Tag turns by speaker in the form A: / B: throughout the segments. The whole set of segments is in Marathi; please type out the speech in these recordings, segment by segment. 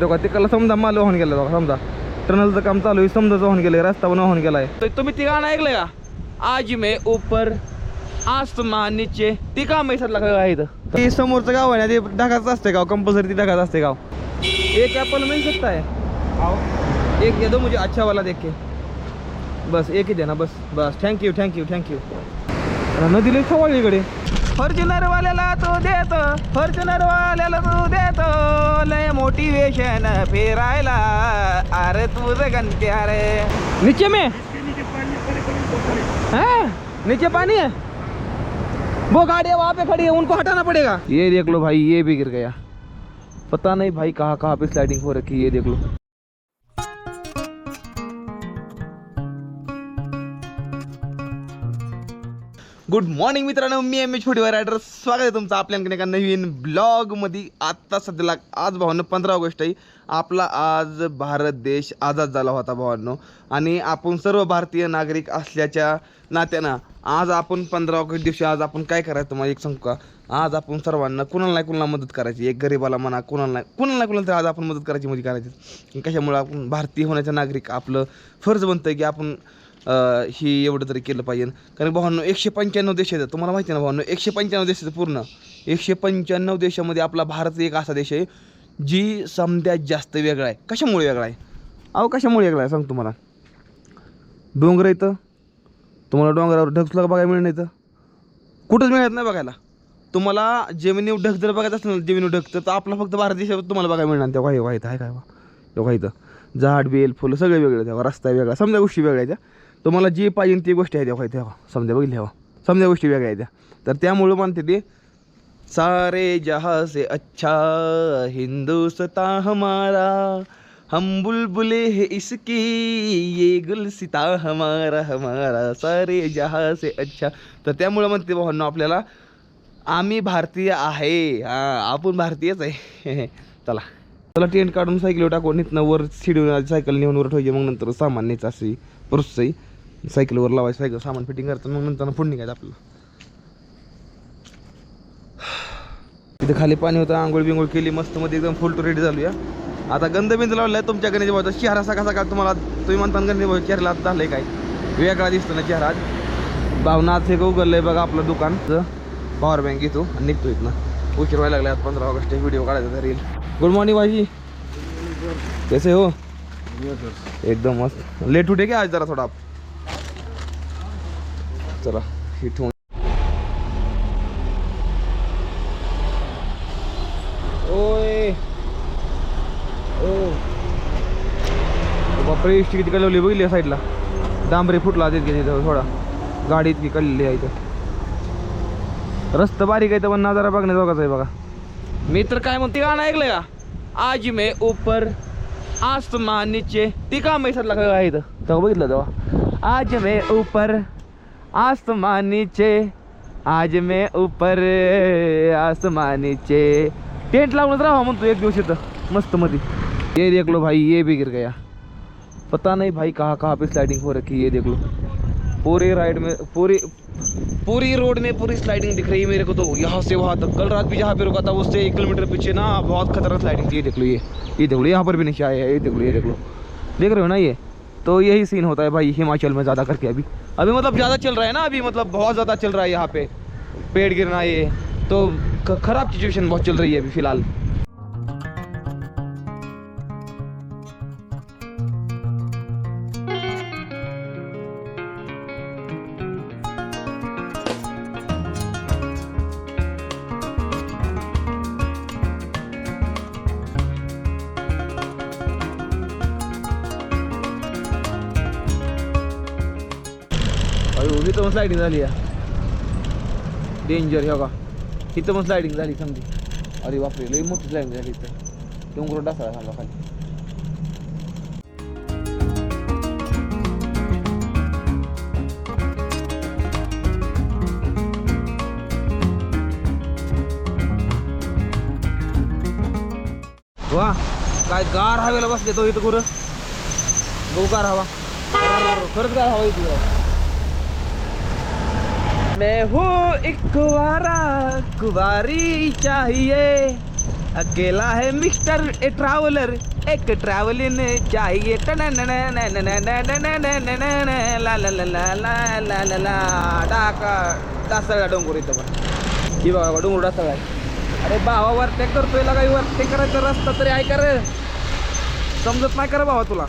A: तेव्हा तिकडला समजा माल वाहून गेला बघा समजा. टनलचं काम चालू आहे समजा वाहून गेलंय रस्ता पण वाहून गेलाय. तुम्ही ती गाणं ऐकलंय का? आज मे ऊपर आसमान नीचे ती काम आहे ते समोरचं गाव आहे ना ते ढगाचं असते गाव कंपल्सरी ती ढगाचं असते गाव. एक ॲपल मिल सकता है एक दे दो मुझे अच्छा वाला देख के. बस एक ही देना बस बस. Thank you thank you thank you नदी लई खवळली इकडे. फॉर्च्युनर वाल्याला तो देतो फॉर्च्युनर वाल्याला तो देतो लय मोटिवेशन फिरायला. अरे तुझं गंत्या रे नीचे में. हैं? नीचे पानी है वो गाड़ी वहाँ पे खड़ी है उनको हटाना पड़ेगा. ये देख लो भाई ये भी गिर गया. पता नहीं भाई कहाँ कहाँ पे स्लाइडिंग हो रखी है ये देख लो. गुड मॉर्निंग मित्रांनो मी एम एच फोर्टी रायडर. स्वागत आहे तुमचं आपल्याकडे एका नवीन ब्लॉगमध्ये. आत्ता सध्याला आज भावांनो पंधरा ऑगस्ट आहे. आपला आज भारत देश आझाद झाला होता भावांनो. आणि आपण सर्व भारतीय नागरिक असल्याच्या नात्यानं आज आपण पंधरा ऑगस्ट दिवशी आज आपण काय करायचं तुम्हाला एक सांगू का? आज आपण सर्वांना कुणाला नाही कुणाला मदत करायची. एक गरीबाला म्हणा कुणाला नाही कुणाला नाही कुणाला तरी आज आपण मदत करायची म्हणजे करायची. कशामुळे आपण भारतीय होण्याचं नागरिक आपलं फर्ज बनतं की आपण ही एवढं तरी केलं पाहिजे. कारण भावांनो एकशे पंच्याण्णव देश आहेत. तुम्हाला माहिती आहे ना भावांनो एकशे पंच्याण्णव देश आहेत पूर्ण. एकशे पंच्याण्णव देशामध्ये आपला भारत एक असा देश आहे जी समद्यात जास्त वेगळा आहे. कशामुळे वेगळा आहे? अहो कशामुळे वेगळा आहे? सांग तुम्हाला. डोंगर इथं तुम्हाला डोंगरावर ढगसुला बघायला मिळणार इथं कुठंच मिळत नाही बघायला. तुम्हाला जमिनीवर ढग जर बघायचं असेल ना जमिनीवर ढग तर आपला फक्त भारत देशात तुम्हाला बघायला मिळणार तेव्हा हे वाईट आहे काय बा तेव्हा इथं झाड बेल फुलं सगळे वेगळे तेव्हा रस्ता वेगळा समजा गोष्टी वेगळ्या आहेत त्या तुम्हाला जे पाहिजे ती गोष्टी आहे तेव्हा तेव्हा. समजा बघितल्या तेव्हा. समजा गोष्टी वेगळ्या आहेत त्या. तर त्यामुळं म्हणते ते सारे जहाँ से अच्छा हिंदुस्ता हमारा हम बुलबुले है इसकी ये गुलसिता हमारा हमारा सारे जहा से अच्छा. तर त्यामुळं म्हणते भावांनो आपल्याला आम्ही भारतीय आहे. हां आपण भारतीयच आहे. चला. चला टेंट काढून सायकल टाकून इथनं वर शिडून सायकल नेऊन वर ठेवायची मग नंतर सामान्यच असे अशी सायकलवर लावायचं सायकल सामान फिटिंग करायचं मग नंतर पुढे निघायचं आपलं तिथे खाली पाणी होतं आंघोळ बिंघोळ केली मस्त मध्ये एकदम फुल टू रेडी झालो या आता गंध बिंद लावलाय तुमच्या गणेश भाऊचा चेहरा सकाळ सकाळ तुम्हाला तुम्ही म्हणता गणेश भाऊ आज झालंय काय? वेगळा दिसतो ना चेहरा आज. भावना आज हे उघडलंय बघा आपलं दुकान. पॉवर बँक घेतो आणि निघतो इथनं. उशीर व्हायला लागला आज पंधरा ऑगस्ट व्हिडिओ काढायचा रील गुड मॉर्निंग भाजी कैसे हो? एकदम मस्त. लेट उठे क्या आज जरा थोडा? चला हे ठेवून. ओय. ओ. बापरे इष्टी किती कळवली बघितली या साईडला. डांबरी फुटला तिथे तिथं थोडा. गाडी इतकी कळलेली आहे इथं. रस्ता बारीक आहे तर पण नजारा बघण्याजोगाच आहे बघा. मी तर काय म्हणते गाणं ऐकलंय का? आज मे ऊपर आसमान नीचे ती काम आहे सरला काय आहे इथं. तेव्हा बघितलं तेव्हा. आज मे ऊपर आसमान नीचे आज मे ऊपर आसमान नीचे टेंट लावूनच राहा म्हणतो एक दिवस इथं मस्त मध्ये ये देख लो भाई ये भी गिर गया. पता नहीं भाई कहाँ कहाँ पे स्लाइडिंग हो रखी है ये देख लो पूरी राइड में पूरी पूरी रोड में पूरी स्लाइडिंग दिख रही है मेरे को तो. यहाँ से वहाँ तक. कल रात भी जहाँ पे रुका था उससे एक किलोमीटर पीछे ना बहुत खतरनाक स्लाइडिंग थी ये देख लो ये. ये देख लो यहाँ पर भी नीचे आया है ये देख लो ये देख लो देख रहे हो ना ये? तो यही सीन होता है भाई हिमाचल में ज़्यादा करके अभी। अभी मतलब ज़्यादा चल रहा है ना अभी मतलब बहुत ज़्यादा चल रहा है यहाँ पे। पेड़ गिरना ये तो खराब सिचुएशन बहुत चल रही है अभी फिलहाल। अरे तर पण स्लायडिंग झाली आहे डेंजर हे बघा. इथं पण स्लायडिंग झाली समजी. अरे बापरे लई मोठी स्लायडिंग झाली इथं. डोंगर डासा झाला खाली. वा काय गार हवेला बसले तो इथं कुठं बघू गार हवा. खरंच गार हवा इथं. मैं हूँ एक कुवारा कुवारी चाहिए अकेला है मिस्टर ए ट्रैवलर एक ट्रैवलिन चाहिए डासळा डोंगर इथं पण की बघा डोंगर डासळ अरे भावा वरते करतोय लगा वरते करायचा रस्ता तरी आहे कर समजत नाही कर भावा तुला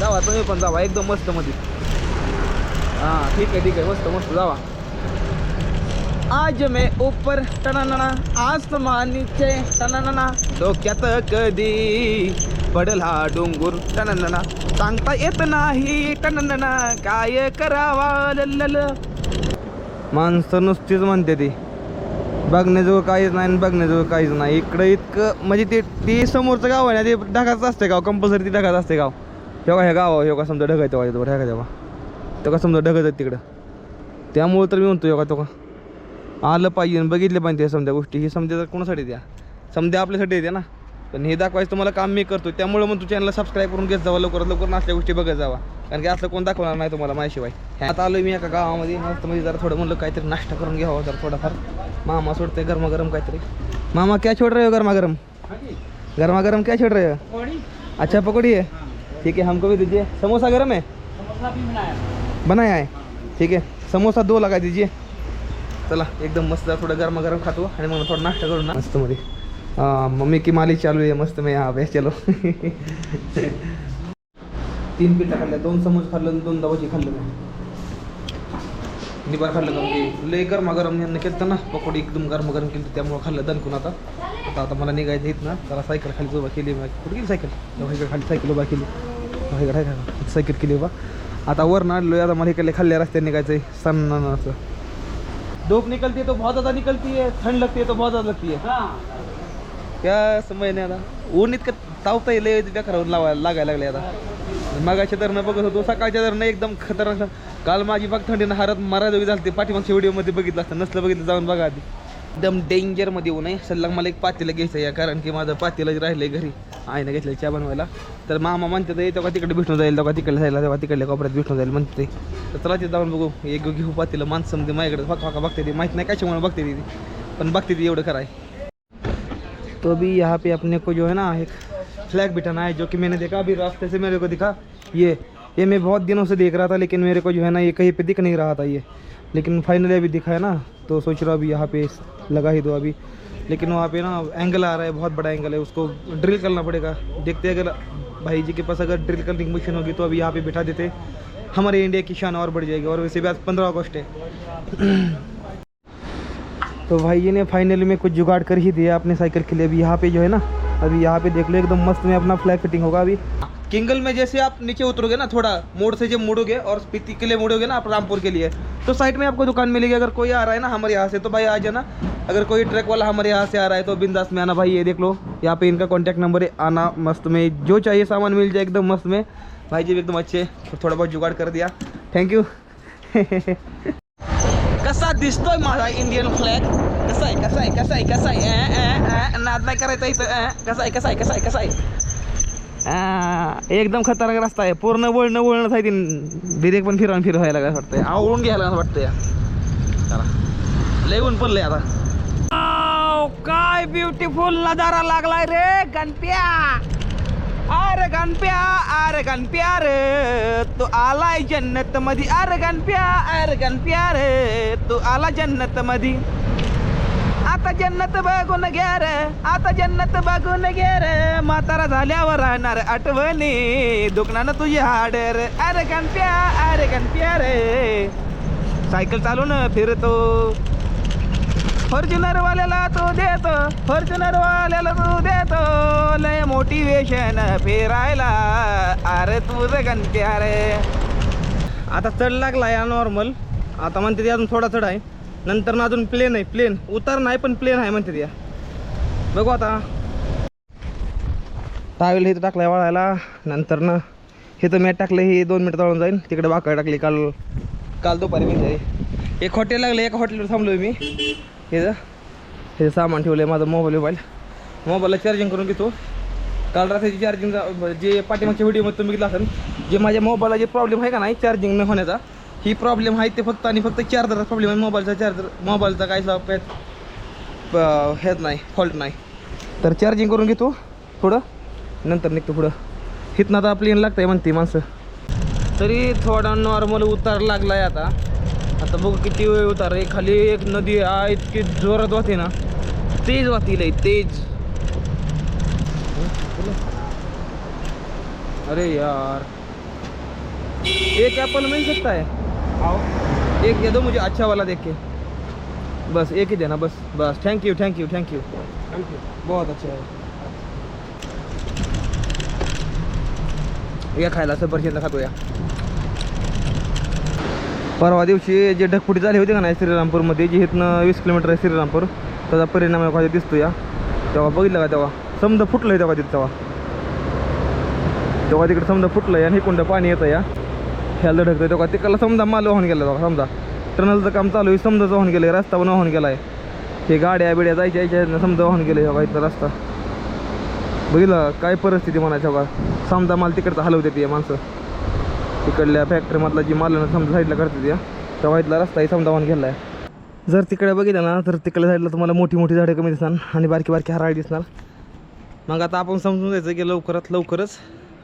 A: जावा तुम्ही पण जावा एकदम मस्त मध्ये हां ठीक आहे ठीक आहे. मस्त मस्त जावा. आज मैं ऊपर टनाना आसमान नीचे टनाना डोक्यात कधी पडल हा डोंगर टनाना सांगता येत नाही टनाना काय करावा? लल्लल. माणसं नुसतीच म्हणते ती. बघण्याजवळ काहीच नाही आणि बघण्याजवळ काहीच नाही. इकडं इतकं म्हणजे ते ते समोरचं गाव आहे ना ते ढगाचं असते गाव. कंपल्सरी ती ढगाचं असते गाव. हे का ह्या गाव हे का समजा ढगायचं आहे तेव्हा ह्या तर तो का समजा ढगत आहेत तिकडं. त्यामुळं तर मी म्हणतो योगा तो का. आलं पाहिजे आणि पाहिजे त्या समजा गोष्टी. ही समजा तर कोणासाठी द्या. समजा आपल्यासाठी येते ना. पण हे दाखवायचं तुम्हाला काम मी करतो त्यामुळे मग तू चॅनलला सबस्क्राईब करून घेत जावा. लवकरात लवकर नसल्या गोष्टी बघत जावा. कारण की असं कोण दाखवणार नाही तुम्हाला माझ्याशिवाय. आता आलो मी एका गावामध्ये. मस्त म्हणजे जरा थोडं म्हणलं काहीतरी नाश्ता करून घ्यावा जरा थोडाफार. मामा सोडते गरमागरम काहीतरी. मामा क्या छोड़ रहे हो गरमागरम? गरमागरम क्या छोड़ रहे हो? अच्छा पकौड़ी है ठीक है हमको भी दीजिए. समोसा गरम है बनाया है। ठीक है? समोसा दो लगा दीजिए। चला एकदम मस्त जरा थोडं गरमागरम खातो आणि मग थोडा नाश्ता करू ना. मस्त मध्ये मम्मी की माली चालू आहे मस्त मी हा पे चलो. तीन पिठा खाल्ल्या दोन समोस खाल्लं आणि दोन दवाची खाल्लं मी. निबार खाल्लं का की लय गरमागरम यांना केलं ना. पकोडी एकदम गरमागरम केली त्यामुळं खाल्लं दणकून आता. आता आता मला निघायचं येत ना. त्याला सायकल खाली उभा केली कुठे गेली सायकल? खाली सायकल उभा केली. सायकल केली उभा. आता वर नाडलो आता मला इकडे खाल्ल्या रस्त्याने निघायचं आहे सन्न असं. धूप निकलती है तो बहुत ज़्यादा निकलती है ठंड लगती है तो बहुत ज़्यादा लगती है. क्या समज नाही आता ऊन इतकं तावता लय बेकार लावायला लागायला लागले आता. मगाच्या धरणं बघत होतो सकाळच्या धरणं एकदम खतरनाक काल माझी बघ थंडीनं हारत माराजोगी झाली पाठीमागच्या व्हिडिओमध्ये बघितलं असतं नसलं बघितलं जाऊन बघा आधी. एकदम डेंजरमध्ये येऊ नये. सल्लाग मला एक पातेलं घ्यायचं आहे कारण की माझं पातेलं राहिलं घरी. आईनं घेतलं चहा बनवायला. तर मामा म्हणते ते तेव्हा तिकडे भेटून जाईल, तेव्हा तिकडे जायला, तेव्हा तिकडल्या कोपऱ्यात भेटून जाईल, म्हणते. तर चला ते जाऊन बघू. एक घेऊ पातेलं माणसं माझ्याकडे फाका फाका बघते ती. माहीत नाही कशामुळे बघते ती पण बघते ती एवढं तो अभी यहाँ पे अपने को जो है ना, एक फ्लैग बिठाना है जो कि मैंने देखा, अभी रास्ते से मेरे को दिखा. ये ये मैं बहुत दिनों से देख रहा था, लेकिन मेरे को जो है ना ये कहीं पे दिख नहीं रहा था ये। लेकिन फाइनली अभी दिखा है ना तो सोच रहा अभी यहाँ पे लगा ही दो अभी। लेकिन वहाँ पे ना एंगल आ रहा है, बहुत बड़ा एंगल है, उसको ड्रिल करना पड़ेगा। देखते अगर भाई जी के पास अगर ड्रिल करने की मशीन होगी तो अभी यहाँ पे बिठा देते। हमारे इंडिया की शान और बढ़ जाएगी, और वैसे भी आज पंद्रह अगस्त है। तो भाई जी ने फाइनली में कुछ जुगाड़ कर ही दिया अपने साइकिल के लिए। अभी यहाँ पे जो है ना, अभी यहाँ पे देख लो, एकदम मस्त में अपना फ्लैग फिटिंग होगा अभी। किंगल में जैसे आप नीचे उतरोगे ना, थोड़ा मोड़ से जब मुड़ोगे और स्पीति के लिए मुड़ोगे ना आप रामपुर के लिए तो साइड में आपको दुकान मिलेगी। अगर कोई आ रहा है ना हमारे यहाँ से तो भाई आ जाना। अगर कोई ट्रक वाला हमारे यहाँ से आ रहा है तो बिंदास में आना भाई, ये देख लो। यहाँ पे इनका कॉन्टैक्ट नंबर है, आना मस्त में। जो चाहिए सामान मिल जाए एकदम मस्त में। भाई जी, एकदम अच्छे, थोड़ा बहुत जुगाड़ कर दिया। थैंक यू कसा दिसतोय माझा इंडियन फ्लॅग कसा आहे कसा आहे कसा आहे कसा आहे नाद नाही करायचा इथं कसा आहे कसा आहे कसा आहे कसा आहे एकदम खतरनाक रस्ता आहे. पूर्ण वळणं वळणं आहे ती बिरेक पण फिरवून फिरवायला लागला वाटतंय. आवळून घ्यायला असं वाटतं या चला. लय ऊन पडलंय आता. काय ब्युटिफुल नजारा लागलाय रे गणप्या. अरे गणप्या अरे गणप्या रे. तू आलाय जन्नत मध्ये अरे गणप्या अरे गणप्या रे. तू आला जन्नत मध्ये आता जन्नत बघून घ्या रे. आता जन्नत बघून घ्या रे. म्हातारा झाल्यावर राहणार आठवणी. दुकानानं तुझी हाड रे. अरे गणप्या अरे गणप्या रे. सायकल चालून फिरतो. फॉर्च्युनर वाल्याला तो देतो. फॉर्च्युनर वाल्याला तो देतो. लय मोटिवेशन फिरायला. अरे तुझं गणप्या रे. आता चढ लागला या नॉर्मल आता म्हणते ते अजून थोडा चढ आहे. नंतर ना अजून प्लेन आहे प्लेन उतार नाही पण प्लेन आहे म्हणते त्या. बघू आता. टावेल इथं टाकलाय वाळायला. नंतर ना हे तर मॅट टाकलं हे दोन मिनिट तळून जाईल तिकडे वाकड टाकली काल काल दुपारी म्हणजे. एक हॉटेल लागलं एका हॉटेलवर थांबलो मी. हे हे सामान ठेवलं आहे माझा मोबाईल मोबाईल मोबाईलला चार्जिंग करून घेतो. काल रात्रीची चार्जिंग जे पाठीमागच्या व्हिडिओमध्ये तुम्ही बघितलं असेल जे माझ्या मोबाईलला जे प्रॉब्लेम आहे का नाही चार्जिंग न होण्याचा ही प्रॉब्लेम आहे ते फक्त आणि फक्त चार्जरचा प्रॉब्लेम आहे. मोबाईलचा चार्जर मोबाईलचा काय हेच नाही फॉल्ट नाही. तर चार्जिंग करून घेतो थोडं नंतर निघतो पुढं. हिथनं आता प्लेन लागतंय म्हणते माणसं. तरी थोडा नॉर्मल उतार लागला आहे आता. आता बघू किती वेळ उतार आहे. खाली एक नदी आहे इतकी जोरात वाहते ना. तेज वाहतील आहे तेज. अरे यार. एक ॲपल मिळू सकता है एक दे दो मुझे अच्छा वाला देख के। बस एक ही देना बस बस। Thank you thank you thank you thank you बहुत अच्छा है। या खायला सफरचंद खातो या परवा दिवशी जे ढगफुटी झाली होती का नाही श्रीरामपूरमध्ये जी इथनं वीस किलोमीटर आहे श्रीरामपूर त्याचा परिणाम एखादा दिसतो या तेव्हा बघितलं का तेव्हा? समजा फुटलं आहे तेव्हा तिथं तेव्हा। तेव्हा तिकडे समजा फुटलं आहे आणि इकडं पाणी येतं या ह्याला तो का? तिकडला समजा माल वाहून गेला तेव्हा समजा. टनलचं काम चालू आहे समजाच वाहून गेलं आहे रस्ता पण वाहून गेला आहे हे गाड्या बिड्या जायच्या यायच्या समजा वाहून गेले बघा इथं रस्ता. बघितलं? काय परिस्थिती म्हणायचं बघा. समजा माल तिकडचं हलवते ती माणसं. तिकडल्या फॅक्टरीमधला जी मालानं समजा साईडला करते त्या तेव्हा इथला रस्ताही समजा वाहून गेला आहे जर तिकडे बघितलं ना तर तिकडल्या साईडला तुम्हाला मोठी मोठी झाडे कमी दिसणार आणि बारकी बारकी हराळी दिसणार. मग आता आपण समजून जायचं की लवकरात लवकरच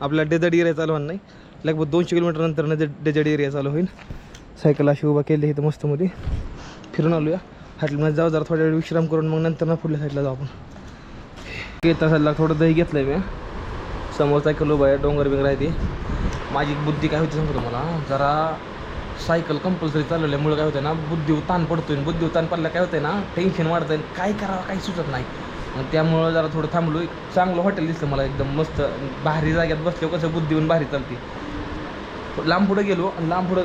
A: आपल्या डेझर्ट एरिया चालू नाही. लगभग दोनशे किलोमीटर नंतर डेझर्ट एरिया चालू होईल. सायकल अशी उभा केली इथं मस्तमध्ये फिरून आलो या हॉटेलमध्ये जाऊ जरा थोड्या वेळ विश्राम करून मग नंतर ना पुढल्या साईडला जाऊ आपण. येता साईडला थोडं दही घेतलं आहे मी. समोर सायकल उभा आहे डोंगर बिंगर आहे ती. माझी बुद्धी काय होती सांगतो मला जरा सायकल कंपल्सरी चालवल्यामुळे काय होतं ना बुद्धीवर ताण पडतोय आणि बुद्धीवर ताण पडला काय होतंय ना टेन्शन वाढतंय काय करावं काही सुचत नाही. मग त्यामुळं जरा थोडं थांबलो एक चांगलं हॉटेल दिसलं मला एकदम मस्त. भारी जाग्यात बसलो कसं बुद्धीहून भारी चालते. लांब पुढं गेलो आणि लांब पुढं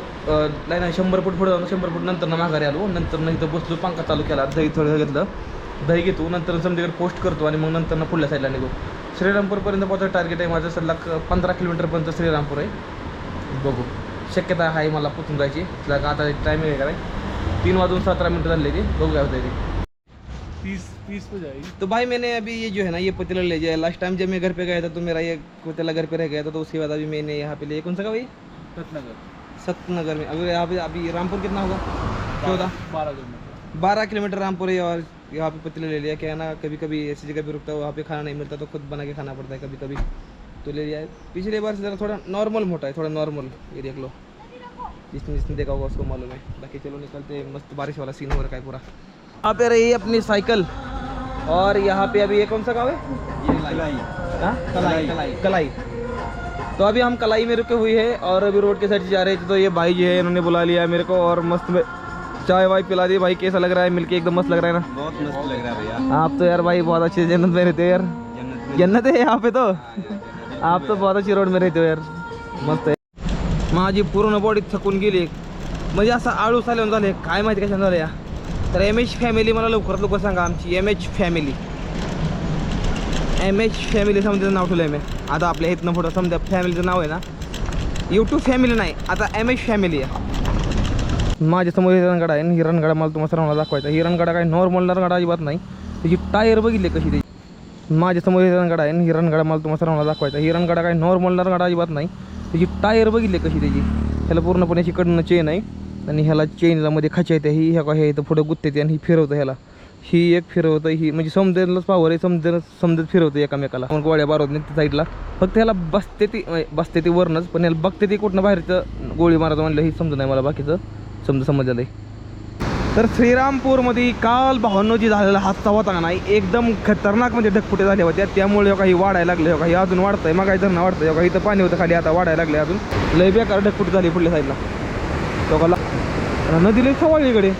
A: नाही नाही शंभर फूट पुढं जाऊन शंभर फूट नंतर ना माघारी आलो. नंतर ना इथं बसलो पंखा चालू केला दही थोडं घेतलं. दही घेतो नंतर समजा पोस्ट करतो आणि मग नंतर ना पुढल्या साईडला निघू. श्रीरामपूरपर्यंत पोहोचायचं टार्गेट आहे माझं सध्या पंधरा किलोमीटरपर्यंत श्रीरामपूर आहे. बघू. शक्यता आहे मला पोचून जायची. आता टायमिंग आहे का नाही? तीन वाजून सतरा मिनटं झाले ते. बघू काय होतं ते.
B: तीस तीस पे जाएगी
A: तो भाई मैंने अभी ये जो है ना ये पतीला ले जाए लास्ट टाइम जब मैं घर पे गया था तो मेरा ये पतीला घर पे रह गया था तो उसके बाद अभी मैंने यहाँ पे लिया कौन सा का भाई?
B: रत्नगर
A: सतनगर में। अभी यहाँ पे अभी रामपुर कितना होगा? चौदह?
B: बारह किलोमीटर।
A: बारह किलोमीटर रामपुर है और यहाँ पे पतीला ले लिया। क्या है ना कभी कभी ऐसी जगह पे रुकता है वहाँ पे खाना नहीं मिलता तो खुद बना के खाना पड़ता है कभी कभी तो ले लिया है। पिछले बार से ज़रा थोड़ा नॉर्मल मोटा है थोड़ा नॉर्मल ये देख लो। जिसने जिसने देखा होगा उसको मालूम है। बाकी चलो निकलते हैं। मस्त बारिश वाला सीन हो रखा है पूरा। यहाँ पे रही अपनी साइकिल और यहाँ पे अभी ये कौन सा गाँव है?
B: ये कलाई।
A: हाँ?
B: कलाई।
A: कलाई। कलाई। तो अभी हम कलाई में रुके हुई है और अभी रोड के साइड से जा रहे थे तो ये भाई जो है इन्होंने बुला लिया मेरे को और मस्त में चाय वाय पिला दी। भाई कैसा लग रहा है? मिलके एकदम मस्त लग रहा है ना?
B: बहुत मस्त लग रहा है भैया।
A: आप तो यार भाई बहुत अच्छे जन्नत में रहते हो यार।
B: जन्नत
A: है यहाँ पे तो? आप तो बहुत अच्छी रोड में रहते हो यार। मस्त आहे माझी पूर्ण बॉडी थकून गेली म्हणजे असं आळूस आल्यावर झाले काय माहिती कशा झालं या तर एम एच फॅमिली मला लवकरात लवकर सांगा आमची M H family M H family समजा नाव ठेवलं आहे मी. आता आपल्या इथनं फोटो समजा फॅमिलीचं नाव आहे ना. यूट्यूब फॅमिली नाही आता एम एच फॅमिली आहे. माझ्यासमोर हिरणगडा आहे आणि हिरणगडा मला तुम्हाला सर्वांना दाखवायचा हिरणगडा काय नॉर्मल हिरणगडा अजिबात नाही. त्याची टायर बघितली कशी त्याची? माझ्यासमोर हिरणगडा आहे आणि हिरणगडा मला तुम्हाला सर्वांना दाखवायचा हिरणगडा काय नॉर्मल हिरणगडा अजिबात नाही. त्याची टायर बघितली कशी त्याची? ह्याला पूर्णपणे अशी कडनं चेन आहे. आणि ह्याला चेनला मध्ये खाच्या येते ही ह्या ह्या इथं पुढं गुत्ते आणि ही फिरवतं ह्याला. ही एक फिरवतं ही म्हणजे समजेलच पावर आहे समजेल समजत फिरवतं एकामेकाला. मग गोळ्या बारवत नाही त्या साईडला फक्त ह्याला बसते ती बसते ती वरनच पण ह्याला बघते ती कुठनं बाहेरचं गोळी मारायचं म्हणलं हे समजत नाही मला बाकीचं. समजा समजलं आहे तर श्रीरामपूरमध्ये काल भावांनो जी झालेला हादसा होता नाही? एकदम खतरनाक म्हणजे ढकपुटे झाले होत्या त्यामुळे काही वाढायला लागले काही अजून वाढतंय मग काही धरणं वाढतंय काही इथं पाणी होतं खाली आता वाढायला लागले अजून. लय बेकार ढकपुटे झाली पुढल्या साईडला लोकांना नदी लई सवाळीकडे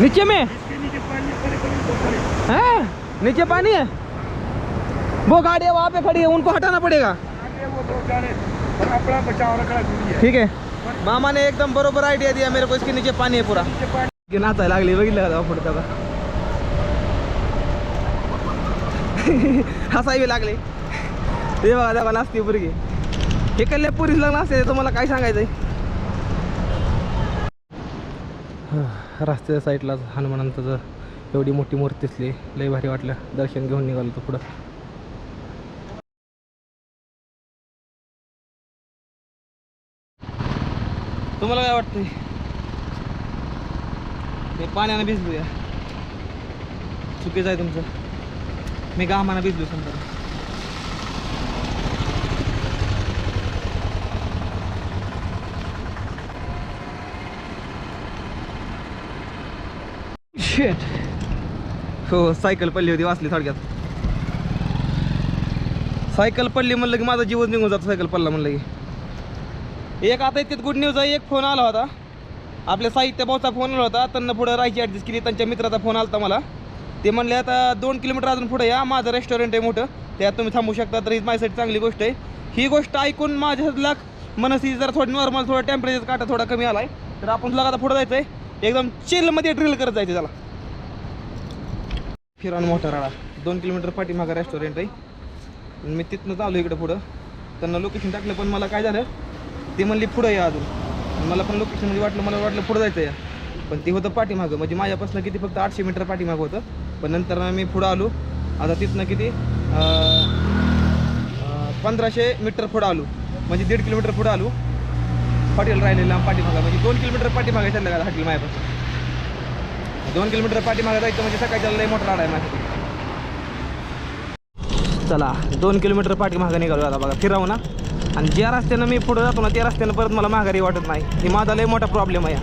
A: नीचे में? है? नीचे पानी है? वो गाड़ी है वहाँ पे खड़ी है, उनको हटाना पड़ेगा। ठीक है। मामा ने एकदम बरोबर आइडिया दिया, मेरे को इसके नीचे पानी है पूरा। की नाचायला लागली बघितलं का त्याला हसावी लागले। ते बघा तेव्हा नाचते पुरगी हे कल्ले पुरीच लग्न असते, तुम्हाला काय सांगायचंय? रस्त्याच्या साईडलाच हनुमानांचं एवढी मोठी मूर्ती असली लय भारी वाटलं. दर्शन घेऊन निघालो तो पुढं. तुम्हाला काय वाटतंय? ते पाण्याने भिजलूया. चुकीचं आहे तुमचं. मी गामाना भिजलो समजा. शेट हो सायकल पडली होती वाचली थोडक्यात. सायकल पडली म्हणलं की माझा जीवच निघून जातो सायकल पडला म्हणलं की. एक आता इतक्यात गुड न्यूज आहे एक फोन आला होता. आपल्या साहित्य भाऊचा फोन आला होता त्यांना पुढं राहायची ॲडजस्ट केली त्यांच्या मित्राचा फोन आला होता मला. ते म्हणले आता दोन किलोमीटर अजून पुढे या माझं रेस्टॉरंट आहे मोठं. त्यात तुम्ही थांबू शकता तर ही माझ्यासाठी चांगली गोष्ट आहे. ही गोष्ट ऐकून माझ्या लाख मनस्थिती जर थोडी नॉर्मल थोडं टेम्परेचर काटा थोडा कमी आला आहे तर आपण तुला आता पुढे जायचं आहे एकदम चिलमध्ये ड्रिल करत जायचं त्याला. फिरान मोठा दोन किलोमीटर पाठीमागं रेस्टॉरंट आहे. मी तिथनं चालू इकडं पुढं. त्यांना लोकेशन टाकलं पण मला काय झालं ते म्हणली पुढं या अजून. मला पण लोकेशन म्हणजे वाटलं मला वाटलं पुढं जायचं या पण ते होतं पाठीमागं. म्हणजे माझ्यापासून किती फक्त आठशे मीटर पाठीमागं होतं. पण नंतर मी पुढं आलो. आता तिथनं किती पंधराशे मीटर पुढं आलो. म्हणजे दीड किलोमीटर पुढं आलो. हॉटेल राहिलेलं पाठीमागं. म्हणजे दोन किलोमीटर पाठीमागं चाललं का हॉटेल माझ्यापासून. दोन किलोमीटर पाठीमागं जायचं म्हणजे सकाळच्या लई मोठा राडा आहे चला दोन किलोमीटर पाठीमागं निघालो आता बघा फिरावं ना आणि ज्या रस्त्यानं मी पुढे जातो ना त्या रस्त्यानं परत मला माघारी वाटत नाही. ही माझा लय मोठा प्रॉब्लेम आहे.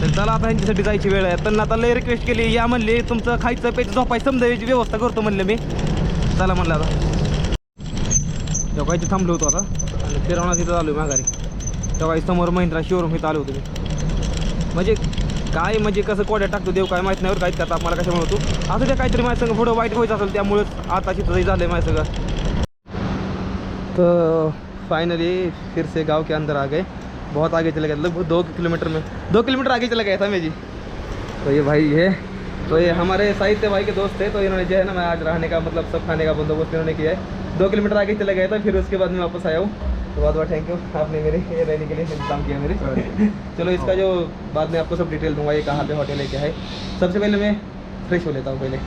A: तर चला आता ह्यांच्यासाठी जायची वेळ आहे. त्यांना आता लय रिक्वेस्ट केली या म्हणले तुमचं खायचं पेच झोपाय समजा याची व्यवस्था करतो म्हणलं मी. चला म्हणलं आता. जेव्हा इथे थांबलो होतो आता. आणि फिरवणार तिथं आलो माघारी. तेव्हा समोर महिंद्रा शोरूम इथं आलो होतो मी. म्हणजे काय म्हणजे कसं कोड्या टाकतो, देव काय माहीत नाही काय त्यात मला कशामुळे होतो असं ते काहीतरी माझ्या संग पुढं वाईट व्हायचं असेल, त्यामुळेच आता चित्र झालं आहे माझं सगळं तो फाइनली फिर से गाँव के अंदर आ गए. बहुत आगे चले गए, लगभग दो किलोमीटर में. दो किलोमीटर आगे चले गए था मैं जी. तो ये भाई है तो ये हमारे साहित्य भाई के दोस्त थे तो इन्होंने जो है ना, मैं आज रहने का मतलब सब खाने का बंदोबस्त इन्होंने किया है. दो किलोमीटर आगे चले गए थे, फिर उसके बाद मैं वापस आया हूँ. तो बहुत बहुत थैंक यू आपने मेरे ये रहने के लिए इंतजाम किया मेरे। चलो इसका जो बाद में आपको सब डिटेल दूंगा ये कहाँ पे होटल है क्या है। सबसे पहले मैं फ्रेश हो लेता हूँ पहले।